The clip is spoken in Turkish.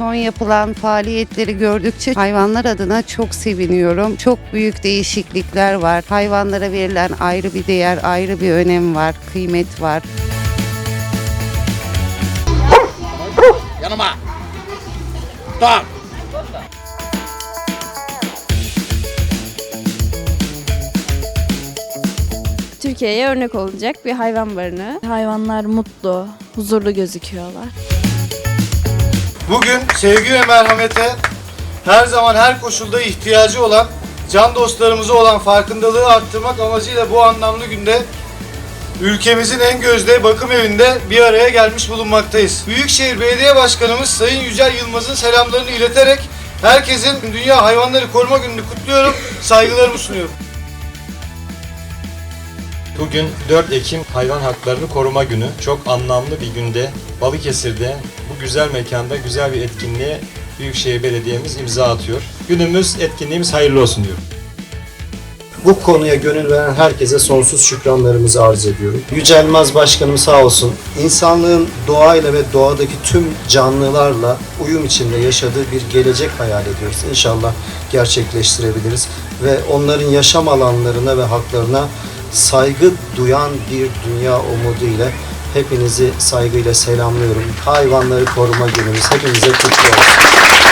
yapılan faaliyetleri gördükçe hayvanlar adına çok seviniyorum. Çok büyük değişiklikler var. Hayvanlara verilen ayrı bir değer, ayrı bir önem var, kıymet var. Yanıma. Tamam. Türkiye'ye örnek olacak bir hayvan barınağı. Hayvanlar mutlu, huzurlu gözüküyorlar. Bugün sevgi ve merhamete her zaman her koşulda ihtiyacı olan can dostlarımıza olan farkındalığı arttırmak amacıyla bu anlamlı günde ülkemizin en gözde bakım evinde bir araya gelmiş bulunmaktayız. Büyükşehir Belediye Başkanımız Sayın Yücel Yılmaz'ın selamlarını ileterek herkesin Dünya Hayvanları Koruma Günü'nü kutluyorum, saygılarımı sunuyorum. Bugün 4 Ekim Hayvan Haklarını Koruma Günü. Çok anlamlı bir günde Balıkesir'de güzel mekanda güzel bir etkinliğe Büyükşehir Belediye'miz imza atıyor. Günümüz, etkinliğimiz hayırlı olsun diyorum. Bu konuya gönül veren herkese sonsuz şükranlarımızı arz ediyorum. Yücelmez Başkanım sağ olsun. İnsanlığın doğayla ve doğadaki tüm canlılarla uyum içinde yaşadığı bir gelecek hayal ediyoruz. İnşallah gerçekleştirebiliriz ve onların yaşam alanlarına ve haklarına saygı duyan bir dünya umudu ile hepinizi saygıyla selamlıyorum. Hayvanları koruma günümüz hepinize kutlu olsun.